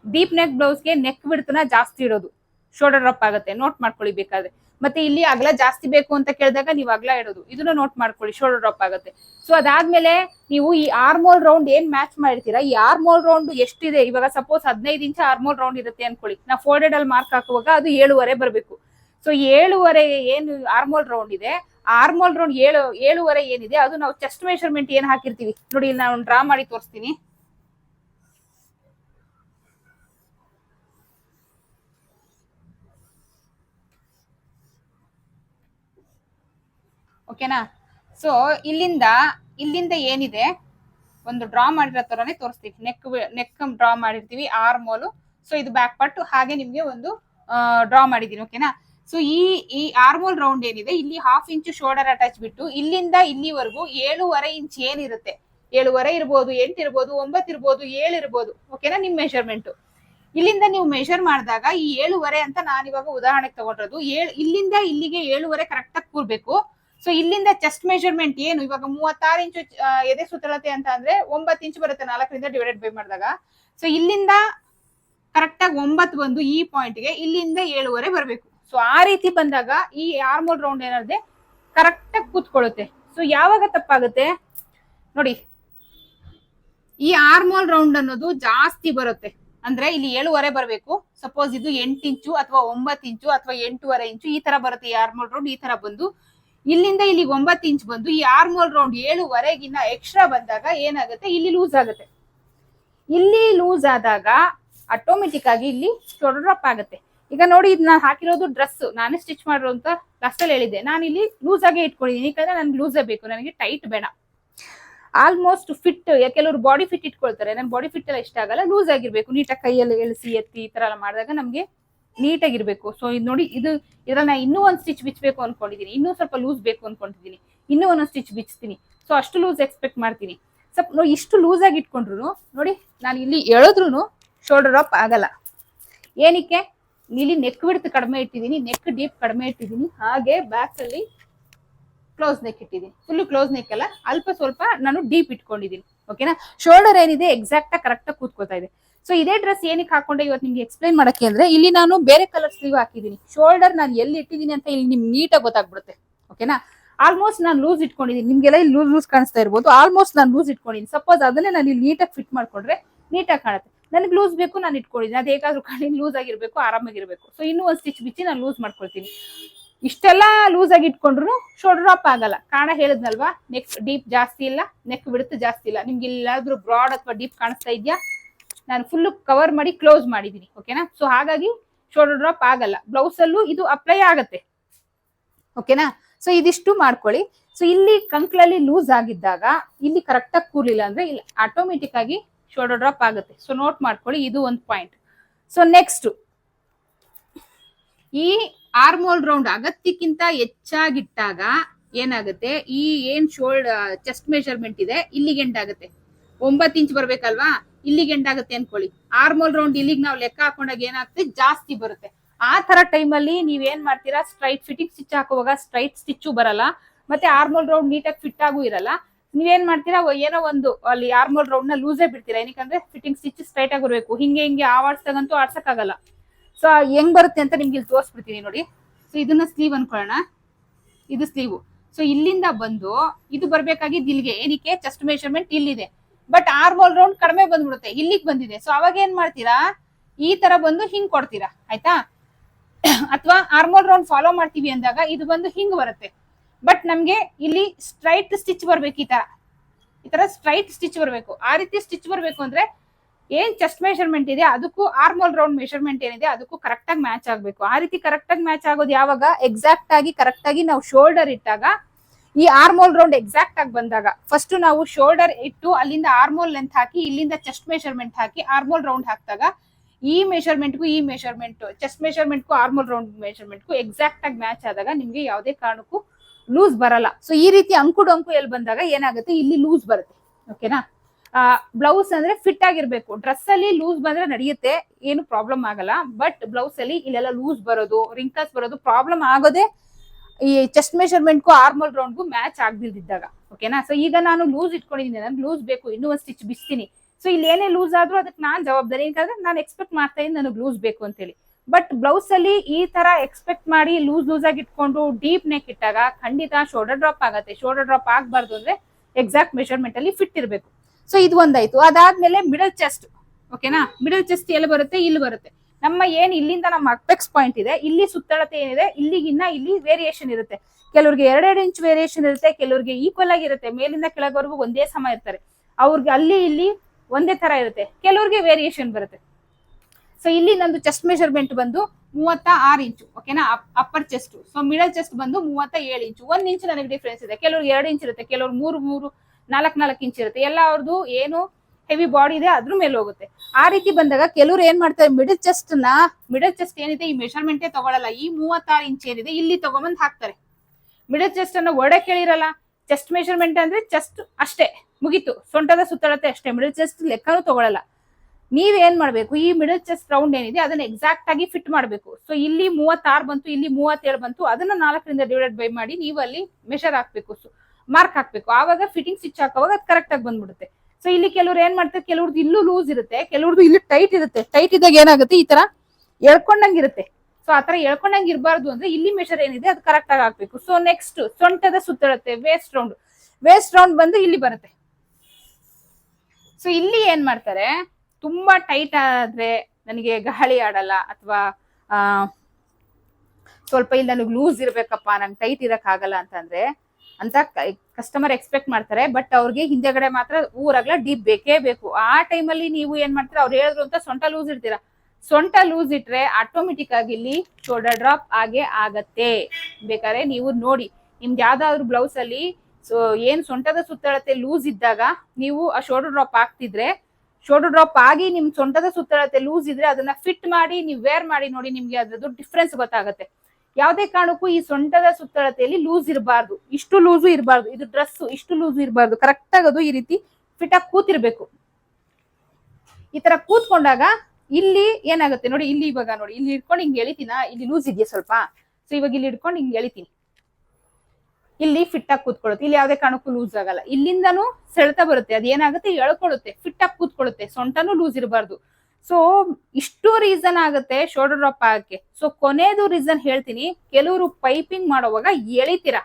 ಡೀಪ್ ನೆಕ್ ಬ್ಲೌಸ್ಗೆ ನೆಕ್ ಬಿಡ್ತನ ಜಾಸ್ತಿ ಇಡೋದು. ಶೋಲ್ಡರ್ ಡ್ರಾಪ್ ಆಗುತ್ತೆ. ನೋಟ್ ಮಾಡ್ಕೊಳ್ಳಿ ಬೇಕಾದ್ರೆ. ಮತ್ತೆ ಇಲ್ಲಿ ಅಗಲ ಜಾಸ್ತಿ ಬೇಕು ಅಂತ ಕೇಳಿದಾಗ ನೀವು ಅಗಲ ಇಡೋದು. ಇದನ್ನ ನೋಟ್ ಮಾಡ್ಕೊಳ್ಳಿ. ಶೋಲ್ಡರ್ ಡ್ರಾಪ್ ಆಗುತ್ತೆ. ಸೊ ಅದಾದ್ಮೇಲೆ ನೀವು ಈ ಆರ್ಮೋಲ್ ರೌಂಡ್ ಏನ್ ಮ್ಯಾಚ್ ಮಾಡಿರ್ತೀರಾ? ಈ ಆರ್ಮೋಲ್ ರೌಂಡ್ ಎಷ್ಟಿದೆ? ಇವಾಗ ಸಪೋಸ್ ಹದಿನೈದು ಇಂಚ ಆರ್ಮೋಲ್ ರೌಂಡ್ ಇರುತ್ತೆ ಅನ್ಕೊಳ್ಳಿ. ನಾವು ಫೋಲ್ಡೆಡ್ ಅಲ್ಲಿ ಮಾರ್ಕ್ ಹಾಕುವಾಗ ಅದು ಏಳುವರೆ ಬರಬೇಕು. ಸೊ ಏಳುವರೆ ಏನು ಆರ್ಮೋಲ್ ರೌಂಡ್ ಇದೆ? ಆರ್ಮೋಲ್ ರೌಂಡ್ ಏಳು, ಏಳುವರೆ ಏನಿದೆ, ಅದು ನಾವು ಚೆಸ್ಟ್ ಮೆಷರ್ಮೆಂಟ್ ಏನ್ ಹಾಕಿರ್ತೀವಿ? ನೋಡಿ, ಇಲ್ಲಿ ನಾನು ಡ್ರಾ ಮಾಡಿ ತೋರಿಸ್ತೀನಿ. ಓಕೆನಾ ಸೊ ಇಲ್ಲಿಂದ ಇಲ್ಲಿಂದ ಏನಿದೆ? ಒಂದು ಡ್ರಾ ಮಾಡಿರೋ ತರನೇ ತೋರಿಸ್ತೀವಿ. ನೆಕ್ ನೆಕ್ ಡ್ರಾ ಮಾಡಿರ್ತೀವಿ, ಆರ್ಮೋಲು. ಸೊ ಇದು ಬ್ಯಾಕ್ ಪಾರ್ಟ್ ಹಾಗೆ ನಿಮ್ಗೆ ಒಂದು ಡ್ರಾ ಮಾಡಿದೀನಿ ಓಕೆನಾ ಸೊ ಈ ಈ ಆರ್ಮೋಲ್ ರೌಂಡ್ ಏನಿದೆ, ಇಲ್ಲಿ ಹಾಫ್ ಇಂಚು ಶೋಲ್ಡರ್ ಅಟ್ಯಾಚ್ ಬಿಟ್ಟು, ಇಲ್ಲಿಂದ ಇಲ್ಲಿವರೆಗೂ ಏಳುವರೆ ಇಂಚ್ ಏನಿರುತ್ತೆ. ಏಳುವರೆ ಇರ್ಬೋದು, ಎಂಟು ಇರ್ಬೋದು, ಒಂಬತ್ತು ಇರ್ಬೋದು, ಏಳು ಇರ್ಬೋದು ಓಕೆನಾ ನಿಮ್ ಮೆಷರ್ಮೆಂಟ್ ಇಲ್ಲಿಂದ ನೀವು ಮೆಷರ್ ಮಾಡಿದಾಗ ಈ ಏಳುವರೆ ಅಂತ ನಾನು ಇವಾಗ ಉದಾಹರಣೆಗೆ ತಗೊಂಡಿರೋದು, ಏಳು, ಇಲ್ಲಿಂದ ಇಲ್ಲಿಗೆ ಏಳುವರೆ ಕರೆಕ್ಟ್ ಆಗಿ ಕೂರ್ಬೇಕು. ಸೊ ಇಲ್ಲಿಂದ ಚೆಸ್ಟ್ ಮೆಷರ್ಮೆಂಟ್ ಏನು? ಇವಾಗ ಮೂವತ್ತಾರು ಇಂಚು ಎದೆ ಸುತ್ತಳತೆ ಅಂತ ಅಂದ್ರೆ ಒಂಬತ್ತು ಇಂಚು ಬರುತ್ತೆ, ನಾಲ್ಕರಿಂದ ಡಿವೈಡೆಡ್ ಬೈ ಮಾಡಿದಾಗ. ಸೊ ಇಲ್ಲಿಂದ ಕರೆಕ್ಟ್ ಆಗಿ ಒಂಬತ್ತು ಬಂದು ಈ ಪಾಯಿಂಟ್ಗೆ ಇಲ್ಲಿಂದ ಏಳುವರೆ ಬರಬೇಕು. ಸೊ ಆ ರೀತಿ ಬಂದಾಗ ಈ ಆರ್ಮೋಲ್ ರೌಂಡ್ ಏನಾದ್ರೆ ಕರೆಕ್ಟ್ ಆಗಿ ಕೂತ್ಕೊಳ್ಳುತ್ತೆ. ಸೊ ಯಾವಾಗ ತಪ್ಪಾಗುತ್ತೆ? ನೋಡಿ, ಈ ಆರ್ಮೋಲ್ ರೌಂಡ್ ಅನ್ನೋದು ಜಾಸ್ತಿ ಬರುತ್ತೆ. ಅಂದ್ರೆ ಇಲ್ಲಿ ಏಳುವರೆ ಬರಬೇಕು. ಸಪೋಸ್ ಇದು ಎಂಟು ಇಂಚು ಅಥವಾ ಒಂಬತ್ತು ಇಂಚು ಅಥವಾ ಎಂಟೂವರೆ ಇಂಚು ಈ ತರ ಬರುತ್ತೆ ಈ ಆರ್ಮೋಲ್ ರೌಂಡ್ ಈ ತರ ಬಂದು. ಇಲ್ಲಿಂದ ಇಲ್ಲಿ ಒಂಬತ್ತು ಇಂಚ್ ಬಂದು ಈ ಆರ್ಮೋಲ್ ರೌಂಡ್ ಏಳುವರೆಗಿನ್ನ ಎಕ್ಸ್ಟ್ರಾ ಬಂದಾಗ ಏನಾಗುತ್ತೆ? ಇಲ್ಲಿ ಲೂಸ್ ಆಗುತ್ತೆ. ಇಲ್ಲಿ ಲೂಸ್ ಆದಾಗ ಆಟೋಮೆಟಿಕ್ ಆಗಿ ಇಲ್ಲಿ ಡ್ರಾಪ್ ಆಗುತ್ತೆ. ಈಗ ನೋಡಿ ಇದು ನಾನು ಹಾಕಿರೋದು ಡ್ರೆಸ್ ನಾನೇ ಸ್ಟಿಚ್ ಮಾಡಿರೋ ಅಂತ ಲಾಸ್ಟಲ್ಲಿ ಹೇಳಿದ್ದೆ. ನಾನು ಇಲ್ಲಿ ಲೂಸ್ ಆಗೇ ಇಟ್ಕೊಂಡಿದ್ದೀನಿ ಯಾಕಂದ್ರೆ ನನ್ಗೆ ಲೂಸೇ ಬೇಕು. ನನಗೆ ಟೈಟ್ ಬೇಡ. ಆಲ್ಮೋಸ್ಟ್ ಫಿಟ್ ಕೆಲವರು ಬಾಡಿ ಫಿಟ್ ಇಟ್ಕೊಳ್ತಾರೆ. ನನ್ನ ಬಾಡಿ ಫಿಟ್ ಎಲ್ಲ ಇಷ್ಟ ಆಗಲ್ಲ. ಲೂಸ್ ಆಗಿರ್ಬೇಕು. ನೀಟಾಗಿ ಕೈಯಲ್ಲಿ ಎಳಿಸಿ, ಎತ್ತಿ ಈ ಥರ ಎಲ್ಲ ಮಾಡಿದಾಗ ನಮಗೆ ನೀಟಾಗಿರ್ಬೇಕು. ಸೊ ಇದು ನೋಡಿ ಇದು ಇದ್ರಲ್ಲಿ ನಾನು ಇನ್ನೂ ಒಂದು ಸ್ಟಿಚ್ ಬಿಚ್ಚಬೇಕು ಅನ್ಕೊಂಡಿದ್ದೀನಿ ಇನ್ನೂ ಸ್ವಲ್ಪ ಲೂಸ್ ಬೇಕು ಅನ್ಕೊಂಡಿದ್ದೀನಿ ಇನ್ನೂ ಒಂದೊಂದು ಸ್ಟಿಚ್ ಬಿಚ್ತೀನಿ. ಸೊ ಅಷ್ಟು ಲೂಸ್ ಎಕ್ಸ್ಪೆಕ್ಟ್ ಮಾಡ್ತೀನಿ. ಸ್ವಲ್ಪ ನೋಡಿ ಇಷ್ಟು ಲೂಸ್ ಆಗಿ ಇಟ್ಕೊಂಡ್ರು ನೋಡಿ ನಾನು ಇಲ್ಲಿ ಎಳೆದ್ರು ಶೋಲ್ಡರ್ ಅಪ್ ಆಗಲ್ಲ. ಏನಕ್ಕೆ? ಇಲ್ಲಿ ನೆಕ್ ಬಿಡ್ತು ಕಡಿಮೆ ಇಟ್ಟಿದ್ದೀನಿ ನೆಕ್ ಡೀಪ್ ಕಡಿಮೆ ಇಟ್ಟಿದ್ದೀನಿ ಹಾಗೆ ಬ್ಯಾಕ್ ಅಲ್ಲಿ ಕ್ಲೋಸ್ ನೆಕ್ ಇಟ್ಟಿದ್ದೀನಿ ಫುಲ್ ಕ್ಲೋಸ್ ನೆಕ್ ಅಲ್ಲ, ಅಲ್ಪ ಸ್ವಲ್ಪ ನಾನು ಡೀಪ್ ಇಟ್ಕೊಂಡಿದ್ದೀನಿ ಓಕೆನಾ ಶೋಲ್ಡರ್ ಏನಿದೆ ಎಕ್ಸಾಕ್ಟ್ ಆಗಿ ಕರೆಕ್ಟ್ ಆಗಿ ಕೂತ್ಕೋತಾ ಇದೆ. ಸೊ ಇದೇ ಡ್ರೆಸ್ ಏನಕ್ಕೆ ಹಾಕೊಂಡೆ ಇವತ್ತು ನಿಮ್ಗೆ ಎಕ್ಸ್ಪ್ಲೈನ್ ಮಾಡಕ್ಕೆ ಅಂದ್ರೆ, ಇಲ್ಲಿ ನಾನು ಬೇರೆ ಕಲರ್ ಸ್ಲೀವ್ ಹಾಕಿದ್ದೀನಿ ಶೋಲ್ಡರ್ ನಾನು ಎಲ್ಲಿ ಇಟ್ಟಿದ್ದೀನಿ ಅಂತ ಇಲ್ಲಿ ನಿಮ್ಗೆ ನೀಟಾಗಿ ಗೊತ್ತಾಗ್ಬಿಡುತ್ತೆ. ಓಕೆನಾ ಆಲ್ಮೋಸ್ಟ್ ನಾನು ಲೂಸ್ ಇಟ್ಕೊಂಡಿದ್ದೀನಿ ನಿಮ್ಗೆಲ್ಲ ಇಲ್ಲಿ ಲೂಸ್ ಲೂಸ್ ಕಾಣಿಸ್ತಾ ಇರ್ಬೋದು. ಆಲ್ಮೋಸ್ಟ್ ನಾನು ಲೂಸ್ ಇಟ್ಕೊಂಡಿದ್ದೀನಿ ಸಪೋಸ್ ಅದನ್ನೇ ನಾನು ಇಲ್ಲಿ ನೀಟಾಗಿ ಫಿಟ್ ಮಾಡ್ಕೊಂಡ್ರೆ ನೀಟಾಗಿ ಕಾಣುತ್ತೆ. ನನಗೆ ಲೂಸ್ ಬೇಕು, ನಾನು ಇಟ್ಕೊಂಡಿದ್ದೀನಿ ಅದು ಹೇಗಾದ್ರೂ ಕಣ್ಣಿನ ಲೂಸ್ ಆಗಿರ್ಬೇಕು, ಆರಾಮಾಗಿರ್ಬೇಕು. ಸೊ ಇನ್ನೂ ಒಂದು ಸ್ಟಿಚ್ ಬಿಚ್ಚಿ ನಾನು ಲೂಸ್ ಮಾಡ್ಕೊಳ್ತೀನಿ. ಇಷ್ಟೆಲ್ಲ ಲೂಸ್ ಆಗಿ ಇಟ್ಕೊಂಡ್ರು ಶೋಲ್ಡರ್ ಅಪ್ ಆಗಲ್ಲ. ಕಾರಣ ಹೇಳಿದ್ನಲ್ವಾ? ನೆಕ್ ಡೀಪ್ ಜಾಸ್ತಿ ಇಲ್ಲ ನೆಕ್ ಬಿಡುತ್ತ ಜಾಸ್ತಿ ಇಲ್ಲ. ನಿಮ್ಗೆ ಎಲ್ಲಾದ್ರೂ ಬ್ರಾಡ್ ಅಥವಾ ಡೀಪ್ ಕಾಣಿಸ್ತಾ ಇದೆಯಾ? ನಾನು ಫುಲ್ ಕವರ್ ಮಾಡಿ ಕ್ಲೋಸ್ ಮಾಡಿದ್ದೀನಿ ಓಕೆನಾ ಸೊ ಹಾಗಾಗಿ ಶೋಲ್ಡರ್ ಡ್ರಾಪ್ ಆಗಲ್ಲ. ಬ್ಲೌಸ್ ಅಲ್ಲೂ ಇದು ಅಪ್ಲೈ ಆಗತ್ತೆ. ಓಕೆನಾ ಸೊ ಇದಿಷ್ಟು ಮಾಡ್ಕೊಳ್ಳಿ. ಸೊ ಇಲ್ಲಿ ಕಂಕ್ಲಲ್ಲಿ ಲೂಸ್ ಆಗಿದ್ದಾಗ, ಇಲ್ಲಿ ಕರೆಕ್ಟಾಗಿ ಕೂರ್ಲಿಲ್ಲ ಅಂದ್ರೆ ಇಲ್ಲಿ ಆಟೋಮೆಟಿಕ್ ಆಗಿ ಶೋಲ್ಡರ್ ಡ್ರಾಪ್ ಆಗುತ್ತೆ. ಸೊ ನೋಟ್ ಮಾಡ್ಕೊಳ್ಳಿ, ಇದು ಒಂದು ಪಾಯಿಂಟ್ ಸೊ ನೆಕ್ಸ್ಟ್ ಈ ಆರ್ಮೋಲ್ ರೌಂಡ್ ಅಗತ್ಯಕ್ಕಿಂತ ಹೆಚ್ಚಾಗಿಟ್ಟಾಗ ಏನಾಗುತ್ತೆ? ಈ ಏನ್ ಶೋಲ್ಡ್ ಚೆಸ್ಟ್ ಮೆಷರ್ಮೆಂಟ್ ಇದೆ, ಇಲ್ಲಿಗೆ ಎಂಡ್ ಆಗುತ್ತೆ. ಒಂಬತ್ತು ಇಂಚ್ ಬರ್ಬೇಕಲ್ವಾ? ಇಲ್ಲಿಗೆ ಎಂಡ್ ಆಗುತ್ತೆ ಅನ್ಕೊಳ್ಳಿ. ಆರ್ಮೋಲ್ ರೌಂಡ್ ಇಲ್ಲಿಗೆ ನಾವು ಲೆಕ್ಕ ಹಾಕೊಂಡಾಗ ಏನಾಗುತ್ತೆ? ಜಾಸ್ತಿ ಬರುತ್ತೆ. ಆ ತರ ಟೈಮಲ್ಲಿ ನೀವ್ ಏನ್ ಮಾಡ್ತೀರಾ? ಸ್ಟ್ರೈಟ್ ಫಿಟ್ಟಿಂಗ್ ಸ್ಟಿಚ್ ಹಾಕುವಾಗ ಸ್ಟ್ರೈಟ್ ಸ್ಟಿಚ್ಚು ಬರಲ್ಲ. ಮತ್ತೆ ಆರ್ಮೋಲ್ ರೌಂಡ್ ನೀಟಾಗಿ ಫಿಟ್ ಆಗೂ ಇರಲ್ಲ. ನೀವೇನ್ ಮಾಡ್ತೀರಾ? ಏನೋ ಒಂದು ಅಲ್ಲಿ ಆರ್ಮೋಲ್ ರೌಂಡ್ನ ಲೂಸೇ ಬಿಡ್ತೀರಾ? ಏನಕ್ಕಂದ್ರೆ ಫಿಟ್ಟಿಂಗ್ ಸ್ಟಿಚ್ ಸ್ಟ್ರೈಟ್ ಆಗಿರ್ಬೇಕು ಹಿಂಗೆ ಹಿಂಗೆ ಆವಾಡ್ಸ್ದಾಗಂತೂ ಆಡ್ಸಕ್ಕಾಗಲ್ಲ ಸೊ ಹೆಂಗ್ ಬರುತ್ತೆ ಅಂತ ನಿಮ್ಗೆ ಇಲ್ಲಿ ತೋರಿಸ್ಬಿಡ್ತೀನಿ ನೋಡಿ. ಸೊ ಇದನ್ನ ಸ್ಲೀವ್ ಅನ್ಕೊಳ್ಳೋಣ. ಇದು ಸ್ಲೀವ್ ಸೊ ಇಲ್ಲಿಂದ ಬಂದು ಇದು ಬರ್ಬೇಕಾಗಿದ್ದು ಇಲ್ಲಿಗೆ. ಏನಕ್ಕೆ? ಚೆಸ್ಟ್ ಮೆಷರ್ಮೆಂಟ್ ಇಲ್ಲಿದೆ. ಬಟ್ ಆರ್ಮೋಲ್ ರೌಂಡ್ ಕಡಿಮೆ ಬಂದ್ಬಿಡುತ್ತೆ. ಇಲ್ಲಿಗೆ ಬಂದಿದೆ. ಸೊ ಅವಾಗ ಏನ್ ಮಾಡ್ತೀರಾ? ಈ ತರ ಬಂದು ಹಿಂಗ್ ಕೊಡ್ತೀರಾ? ಆಯ್ತಾ? ಅಥವಾ ಆರ್ಮೋಲ್ ರೌಂಡ್ ಫಾಲೋ ಮಾಡ್ತೀವಿ ಅಂದಾಗ ಇದು ಬಂದು ಹಿಂಗ್ ಬರುತ್ತೆ. ಬಟ್ ನಮ್ಗೆ ಇಲ್ಲಿ ಸ್ಟ್ರೈಟ್ ಸ್ಟಿಚ್ ಬರಬೇಕು ಈ ತರ ಈ ತರ ಸ್ಟ್ರೈಟ್ ಸ್ಟಿಚ್ ಬರ್ಬೇಕು. ಆ ರೀತಿ ಸ್ಟಿಚ್ ಬರ್ಬೇಕು ಅಂದ್ರೆ ಏನ್ ಚೆಸ್ಟ್ ಮೆಷರ್ಮೆಂಟ್ ಇದೆ, ಅದಕ್ಕೂ ಆರ್ಮೋಲ್ ರೌಂಡ್ ಮೆಷರ್ಮೆಂಟ್ ಏನಿದೆ, ಅದಕ್ಕೂ ಕರೆಕ್ಟ್ ಆಗಿ ಮ್ಯಾಚ್ ಆಗ್ಬೇಕು. ಆ ರೀತಿ ಕರೆಕ್ಟ್ ಆಗಿ ಮ್ಯಾಚ್ ಆಗೋದು ಯಾವಾಗ? ಎಕ್ಸಾಕ್ಟ್ ಆಗಿ ಕರೆಕ್ಟ್ ಆಗಿ ನಾವು ಶೋಲ್ಡರ್ ಇಟ್ಟಾಗ, ಈ ಆರ್ಮೋಲ್ ರೌಂಡ್ ಎಕ್ಸಾಕ್ಟ್ ಆಗಿ ಬಂದಾಗ ಫಸ್ಟ್ ನಾವು ಶೋಲ್ಡರ್ ಇಟ್ಟು ಅಲ್ಲಿಂದ ಆರ್ಮೋಲ್ ಲೆಂತ್ ಹಾಕಿ, ಇಲ್ಲಿಂದ ಚೆಸ್ಟ್ ಮೆಷರ್ಮೆಂಟ್ ಹಾಕಿ ಆರ್ಮೋಲ್ ರೌಂಡ್ ಹಾಕಿದಾಗ, ಈ ಮೆಷರ್ಮೆಂಟ್ಗೂ ಈ ಮೆಷರ್ಮೆಂಟ್ ಚೆಸ್ಟ್ ಮೆಷರ್ಮೆಂಟ್ಗೂ ಆರ್ಮೋಲ್ ರೌಂಡ್ ಮೆಷರ್ಮೆಂಟ್ಗೂ ಎಕ್ಸಾಕ್ಟ್ ಆಗಿ ಮ್ಯಾಚ್ ಆದಾಗ ನಿಮ್ಗೆ ಯಾವುದೇ ಕಾರಣಕ್ಕೂ ಲೂಸ್ ಬರಲ್ಲ. ಸೊ ಈ ರೀತಿ ಅಂಕು ಡೊಂಕು ಎಲ್ಲಿ ಬಂದಾಗ ಏನಾಗುತ್ತೆ? ಇಲ್ಲಿ ಲೂಸ್ ಬರುತ್ತೆ. ಓಕೆನಾ ಬ್ಲೌಸ್ ಅಂದ್ರೆ ಫಿಟ್ ಆಗಿರ್ಬೇಕು. ಡ್ರೆಸ್ ಅಲ್ಲಿ ಲೂಸ್ ಬಂದ್ರೆ ನಡೆಯುತ್ತೆ. ಏನು ಪ್ರಾಬ್ಲಮ್ ಆಗಲ್ಲ. ಬಟ್ ಬ್ಲೌಸ್ ಅಲ್ಲಿ ಇಲ್ಲೆಲ್ಲ ಲೂಸ್ ಬರೋದು ರಿಂಕಲ್ಸ್ ಬರೋದು ಪ್ರಾಬ್ಲಮ್ ಆಗೋದೇ ಈ ಚೆಸ್ಟ್ ಮೆಷರ್ಮೆಂಟ್ಗೂ ಆರ್ಮಲ್ ರೌಂಡ್ಗೂ ಮ್ಯಾಚ್ ಆಗ್ದಿಲ್ದಿದ್ದಾಗ. ಓಕೆನಾ ಸೊ ಈಗ ನಾನು ಲೂಸ್ ಇಟ್ಕೊಂಡಿದ್ದೀನಿ. ನನ್ಗೆ ಲೂಸ್ ಬೇಕು. ಇನ್ನೂ ಒಂದು ಸ್ಟಿಚ್ ಬಿಸ್ತೀನಿ. ಸೊ ಇಲ್ಲಿ ಏನೇ ಲೂಸ್ ಆದ್ರೂ ಅದಕ್ಕೆ ನಾನು ಜವಾಬ್ದಾರಿ. ಯಾಕಂದ್ರೆ ನಾನು ಎಕ್ಸ್ಪೆಕ್ಟ್ ಮಾಡ್ತಾ ಇದ್ದೀನಿ ನನಗೆ ಲೂಸ್ ಬೇಕು ಅಂತೇಳಿ. ಬಟ್ ಬ್ಲೌಸ್ ಅಲ್ಲಿ ಈ ತರ ಎಕ್ಸ್ಪೆಕ್ಟ್ ಮಾಡಿ ಲೂಸ್ ಲೂಸ್ ಆಗಿ ಇಟ್ಕೊಂಡು ಡೀಪ್ ನೆಕ್ ಇಟ್ಟಾಗ ಖಂಡಿತ ಶೋಲ್ಡರ್ ಡ್ರಾಪ್ ಆಗುತ್ತೆ. ಶೋಲ್ಡರ್ ಡ್ರಾಪ್ ಆಗಬಾರ್ದು ಅಂದ್ರೆ ಎಕ್ಸಾಕ್ಟ್ ಮೆಷರ್ಮೆಂಟ್ ಅಲ್ಲಿ ಫಿಟ್ ಇರಬೇಕು. ಸೊ ಇದು ಒಂದಾಯ್ತು. ಅದಾದ್ಮೇಲೆ ಮಿಡಲ್ ಚೆಸ್ಟ್ ಓಕೆನಾ ಮಿಡಲ್ ಚೆಸ್ಟ್ ಎಲ್ಲಿ ಬರುತ್ತೆ? ಇಲ್ಲಿ ಬರುತ್ತೆ. ನಮ್ಮ ಏನ್ ಇಲ್ಲಿಂದ ನಮ್ಮ ಅಪೆಕ್ಸ್ ಪಾಯಿಂಟ್ ಇದೆ, ಇಲ್ಲಿ ಸುತ್ತಳತೆ ಏನಿದೆ, ಇಲ್ಲಿಗಿನ್ನ ಇಲ್ಲಿ ವೇರಿಯೇಷನ್ ಇರುತ್ತೆ. ಕೆಲವ್ರಿಗೆ ಎರಡೆರಡು ಇಂಚ್ ವೇರಿಯೇಷನ್ ಇರುತ್ತೆ, ಕೆಲವ್ರಿಗೆ ಈಕ್ವಲ್ ಆಗಿರುತ್ತೆ ಮೇಲಿಂದ ಕೆಳಗವರೆಗೂ ಒಂದೇ ಸಮ ಇರ್ತಾರೆ. ಅವ್ರಿಗೆ ಅಲ್ಲಿ, ಇಲ್ಲಿ ಒಂದೇ ತರ ಇರುತ್ತೆ. ಕೆಲವ್ರಿಗೆ ವೇರಿಯೇಷನ್ ಬರುತ್ತೆ. ಸೊ ಇಲ್ಲಿ ನಂದು ಚೆಸ್ಟ್ ಮೆಷರ್ಮೆಂಟ್ ಬಂದು ಮೂವತ್ತ ಆರು ಇಂಚು ಓಕೆನಾ upper chest so middle chest ಬಂದು ಮೂವತ್ತ ಏಳು ಇಂಚು. ಒಂದ್ ಇಂಚು ನನಗೆ ಡಿಫ್ರೆನ್ಸ್ ಇದೆ. ಕೆಲವ್ರಿಗೆ ಎರಡು ಇಂಚ್ ಇರುತ್ತೆ, ಕೆಲವ್ರು ಮೂರು ಮೂರು, ನಾಲ್ಕು ನಾಲ್ಕು ಇಂಚ್ ಇರುತ್ತೆ. ಎಲ್ಲ ಅವ್ರದ್ದು ಏನು ಹೆವಿ ಬಾಡಿ ಇದೆ, ಅದ್ರ ಮೇಲೆ ಹೋಗುತ್ತೆ. ಆ ರೀತಿ ಬಂದಾಗ ಕೆಲವ್ರು ಏನ್ ಮಾಡ್ತಾರೆ ಮಿಡಲ್ ಚೆಸ್ಟ್ನ ಮಿಡಲ್ ಚೆಸ್ಟ್ ಏನಿದೆ, ಈ ಮೆಷರ್ಮೆಂಟೇ ತಗೊಳಲ್ಲ. ಈ ಮೂವತ್ತಾರು ಇಂಚ್ ಏನಿದೆ, ಇಲ್ಲಿ ತಗೊಂಬಂದ್ ಹಾಕ್ತಾರೆ. ಮಿಡಲ್ ಚೆಸ್ಟ್ ಅನ್ನ ಒಡೆ ಕೇಳಿರಲ್ಲ. ಚೆಸ್ಟ್ ಮೆಷರ್ಮೆಂಟ್ ಅಂದ್ರೆ ಚೆಸ್ಟ್ ಅಷ್ಟೇ, ಮುಗೀತು. ಸೊಂಟದ ಸುತ್ತಳತೆ ಅಷ್ಟೇ. ಮಿಡಲ್ ಚೆಸ್ಟ್ ಲೆಕ್ಕನೂ ತಗೊಳಲ್ಲ. ನೀವ್ ಏನ್ ಮಾಡ್ಬೇಕು? ಈ ಮಿಡಲ್ ಚೆಸ್ಟ್ ರೌಂಡ್ ಏನಿದೆ, ಅದನ್ನ ಎಕ್ಸಾಕ್ಟ್ ಆಗಿ ಫಿಟ್ ಮಾಡ್ಬೇಕು. ಸೊ ಇಲ್ಲಿ ಮೂವತ್ತಾರು ಬಂತು, ಇಲ್ಲಿ ಮೂವತ್ತೇಳು ಬಂತು, ಅದನ್ನ ನಾಲ್ಕರಿಂದ ಡಿವೈಡ್ ಬೈ ಮಾಡಿ ನೀವು ಅಲ್ಲಿ ಮೆಷರ್ ಹಾಕ್ಬೇಕು. ಮಾರ್ಕ್ ಹಾಕ್ಬೇಕು. ಆವಾಗ ಫಿಟ್ಟಿಂಗ್ ಸ್ಟಿಚ್ ಹಾಕುವಾಗ ಅದು ಕರೆಕ್ಟ್ ಆಗಿ ಬಂದ್ಬಿಡುತ್ತೆ. ಸೊ ಇಲ್ಲಿ ಕೆಲವ್ರು ಏನ್ ಮಾಡ್ತಾರೆ? ಕೆಲವ್ರದ್ದು ಇಲ್ಲೂ ಲೂಸ್ ಇರುತ್ತೆ ಕೆಲವ್ರದ್ದು ಇಲ್ಲಿ ಟೈಟ್ ಇರುತ್ತೆ. ಟೈಟ್ ಇದ್ದಾಗ ಏನಾಗುತ್ತೆ? ಈ ತರ ಎಳ್ಕೊಂಡಂಗಿರುತ್ತೆ. ಸೊ ತರ ಎಳ್ಕೊಂಡಂಗೆ ಇರಬಾರ್ದು ಅಂದ್ರೆ ಇಲ್ಲಿ ಮೆಷರ್ ಏನಿದೆ, ಅದು ಕರೆಕ್ಟ್ ಆಗಿ ಹಾಕ್ಬೇಕು. ಸೊ ನೆಕ್ಸ್ಟ್ ಸೊಂಟದ ಸುತ್ತಳತೆ ವೇಸ್ಟ್ ರೌಂಡ್ ವೇಸ್ಟ್ ರೌಂಡ್ ಬಂದು ಇಲ್ಲಿ ಬರುತ್ತೆ. ಸೊ ಇಲ್ಲಿ ಏನ್ ಮಾಡ್ತಾರೆ? ತುಂಬಾ ಟೈಟ್ ಆದ್ರೆ ನನಗೆ ಗಾಳಿ ಆಡಲ್ಲ ಅಥವಾ, ಆ, ಸ್ವಲ್ಪ ಇಲ್ಲಿ ನನಗೆ ಲೂಸ್ ಇರ್ಬೇಕಪ್ಪ, ನಂಗೆ ಟೈಟ್ ಇರಕ್ ಆಗಲ್ಲ ಅಂತಂದ್ರೆ ಅಂತ ಕಸ್ಟಮರ್ ಎಕ್ಸ್ಪೆಕ್ಟ್ ಮಾಡ್ತಾರೆ. ಬಟ್ ಅವ್ರಿಗೆ ಹಿಂದೆಗಡೆ ಮಾತ್ರ ಊರಾಗ್ಲ ಡೀಪ್ ಬೇಕೇ ಬೇಕು. ಆ ಟೈಮಲ್ಲಿ ನೀವು ಏನ್ ಮಾಡ್ತೀರಾ, ಅವ್ರು ಹೇಳಿದ್ರು ಅಂತ ಸೊಂಟ ಲೂಸ್ ಇರ್ತೀರಾ ಸೊಂಟ ಲೂಸ್ ಇಟ್ರೆ ಆಟೋಮೆಟಿಕ್ ಆಗಿ ಇಲ್ಲಿ ಶೋಲ್ಡರ್ ಡ್ರಾಪ್ ಆಗೇ ಆಗತ್ತೆ. ಬೇಕಾದ್ರೆ ನೀವು ನೋಡಿ, ನಿಮ್ಗೆ ಯಾವ್ದಾದ್ರು ಬ್ಲೌಸ್ ಅಲ್ಲಿ, ಸೊ, ಏನ್ ಸೊಂಟದ ಸುತ್ತಳತೆ ಲೂಸ್ ಇದ್ದಾಗ ನೀವು ಆ ಶೋಲ್ಡರ್ ಡ್ರಾಪ್ ಆಗ್ತಿದ್ರೆ ಶೋಲ್ಡರ್ ಡ್ರಾಪ್ ಆಗಿ ನಿಮ್ ಸೊಂಟದ ಸುತ್ತಳತೆ ಲೂಸ್ ಇದ್ರೆ ಅದನ್ನ ಫಿಟ್ ಮಾಡಿ, ನೀವು ವೇರ್ ಮಾಡಿ ನೋಡಿ ನಿಮ್ಗೆ ಅದ್ರದ್ದು ಡಿಫ್ರೆನ್ಸ್ ಗೊತ್ತಾಗುತ್ತೆ. ಯಾವುದೇ ಕಾರಣಕ್ಕೂ ಈ ಸೊಂಟದ ಸುತ್ತಳತೆಯಲ್ಲಿ ಲೂಸ್ ಇರಬಾರ್ದು. ಇಷ್ಟು ಲೂಸು ಇರಬಾರ್ದು. ಇದು ಡ್ರೆಸ್ ಇಷ್ಟು ಲೂಸು ಇರಬಾರ್ದು. ಕರೆಕ್ಟ್ ಆಗಿ ಅದು ಈ ರೀತಿ ಫಿಟ್ ಆಗಿ ಕೂತಿರ್ಬೇಕು. ಈ ತರ ಕೂತ್ಕೊಂಡಾಗ ಇಲ್ಲಿ ಏನಾಗುತ್ತೆ ನೋಡಿ, ಇಲ್ಲಿ ಇವಾಗ ನೋಡಿ, ಇಲ್ಲಿ ಇಟ್ಕೊಂಡು ಹಿಂಗೆ ಎಳಿತೀನ? ಇಲ್ಲಿ ಲೂಸ್ ಇದೆಯಾ ಸ್ವಲ್ಪ? ಸೊ ಇವಾಗ ಇಲ್ಲಿ ಇಟ್ಕೊಂಡು ಹಿಂಗೆ ಎಳಿತೀನಿ. ಇಲ್ಲಿ ಫಿಟ್ ಆಗಿ ಕೂತ್ಕೊಳ್ಳುತ್ತೆ. ಇಲ್ಲಿ ಯಾವ್ದೇ ಕಾರಣಕ್ಕೂ ಲೂಸ್ ಆಗಲ್ಲ. ಇಲ್ಲಿಂದನೂ ಸೆಳೆತ ಬರುತ್ತೆ. ಅದೇನಾಗುತ್ತೆ ಎಳ್ಕೊಳ್ಳುತ್ತೆ. ಫಿಟ್ ಆಗಿ ಕೂತ್ಕೊಳ್ಳುತ್ತೆ. ಸೊಂಟನೂ ಲೂಸ್ ಇರಬಾರ್ದು. ಸೊ ಇಷ್ಟು ರೀಸನ್ ಆಗುತ್ತೆ ಶೋಲ್ಡರ್ ಡ್ರಾಪ್ ಆಗಕ್ಕೆ. ಸೊ ಕೊನೆಯದು ರೀಸನ್ ಹೇಳ್ತೀನಿ. ಕೆಲವರು ಪೈಪಿಂಗ್ ಮಾಡುವಾಗ ಎಳಿತೀರಾ?